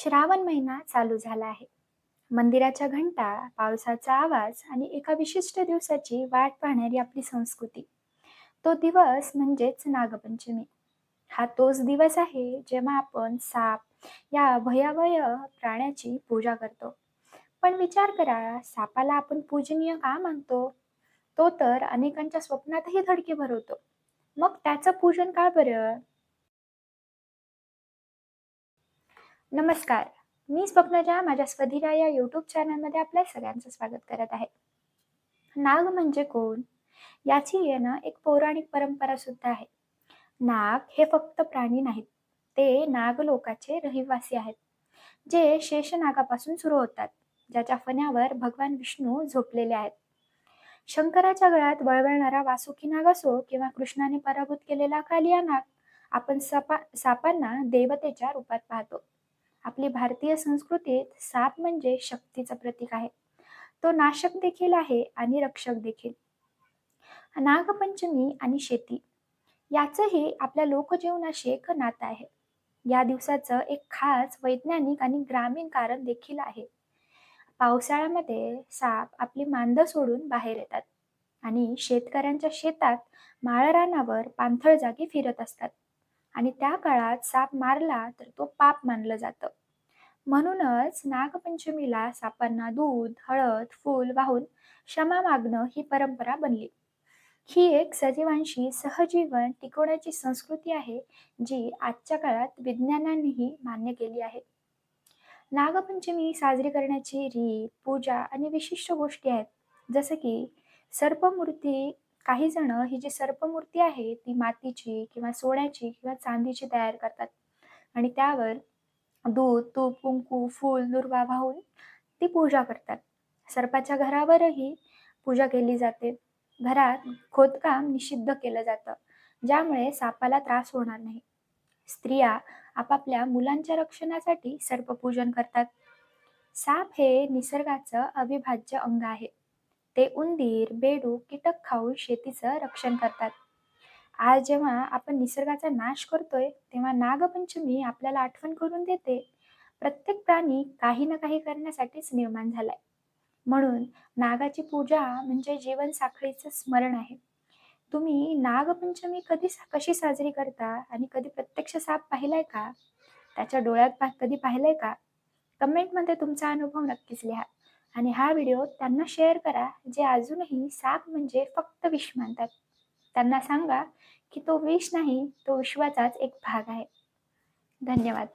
श्रावण महिना चालू झाला आहे. मंदिराच्या घंटा पावसाचा आवाज आणि एका विशिष्ट दिवसाची वाट पाहणारी आपली संस्कृती. तो दिवस म्हणजेच नागपंचमी. हा तोच दिवस आहे जेव्हा आपण साप या भयावय प्राण्याची पूजा करतो. पण विचार करा सापाला आपण पूजनीय का मानतो? तो तर अनेकांच्या स्वप्नातही धडके भरवतो. मग त्याचं पूजन का बरं? नमस्कार. मी स्वप्नजा माझ्या स्वधिरा या यूट्यूब चॅनलमध्ये आपल्या सगळ्यांचं स्वागत करत आहे. नाग म्हणजे कोण? याची येणं एक पौराणिक परंपरा सुद्धा आहे. नाग हे फक्त प्राणी नाहीत ते नागलोकाचे रहिवासी आहेत जे शेषनागापासून सुरू होतात ज्याच्या फण्यावर भगवान विष्णू झोपलेले आहेत. शंकराच्या गळ्यात वळवळणारा वासुकी नाग असो किंवा कृष्णाने पराभूत केलेला कालिया नाग आपण सापा सापांना देवतेच्या रूपात पाहतो. आपली भारतीय संस्कृतीत साप म्हणजे शक्तीचं प्रतीक आहे. तो नाशक देखील आहे आणि रक्षक देखील. नागपंचमी आणि शेती याचंही आपल्या लोकजीवनाशी एक नातं आहे. या दिवसाचं एक खास वैज्ञानिक आणि ग्रामीण कारण देखील आहे. पावसाळ्यामध्ये साप आपली मांद सोडून बाहेर येतात आणि शेतकऱ्यांच्या शेतात माळरानावर पाणथळ जागी फिरत असतात. आणि त्या काळात साप मारला तर तो पाप मानलं जातं. म्हणूनच नागपंचमीला सापांना दूध हळद फूल वाहून क्षमा मागणं ही परंपरा बनली. ही एक सजीवांशी सहजीवन टिकवण्याची संस्कृती आहे जी आजच्या काळात विज्ञानानेही मान्य केली आहे. नागपंचमी साजरी करण्याची रीत पूजा आणि विशिष्ट गोष्टी आहेत जसं की सर्पमूर्ती काही जण ही जी सर्पमूर्ती आहे ती मातीची किंवा सोन्याची किंवा चांदीची तयार करतात. आणि त्यावर दूध तूप कुंकू फूल दुर्वा वाहून ती पूजा करतात. सर्पाच्या घरावरही पूजा केली जाते. घरात खोदकाम निषिद्ध केलं जातं ज्यामुळे सापाला त्रास होणार नाही. स्त्रिया आपापल्या मुलांच्या रक्षणासाठी सर्पपूजन करतात. साप हे निसर्गाचं अविभाज्य अंग आहे. ते उंदीर बेडू कीटक खाऊन शेतीचं रक्षण करतात. आज जेव्हा आपण निसर्गाचा नाश करतोय तेव्हा नागपंचमी आपल्याला आठवण करून देते. प्रत्येक प्राणी काही ना काही करण्यासाठीच निर्माण झालाय. म्हणून नागाची पूजा म्हणजे जीवन साखळीचं स्मरण आहे. तुम्ही नागपंचमी कधी कशी साजरी करता आणि कधी प्रत्यक्ष साप पाहिलाय का? त्याच्या डोळ्यात कधी पाहिलंय का? कमेंटमध्ये तुमचा अनुभव नक्कीच लिहा. आणि हा व्हिडिओ त्यांना शेअर करा जे अजूनही साप म्हणजे फक्त विष मानतात. त्यांना सांगा की तो विष नाही तो विश्वाचाच एक भाग आहे. धन्यवाद.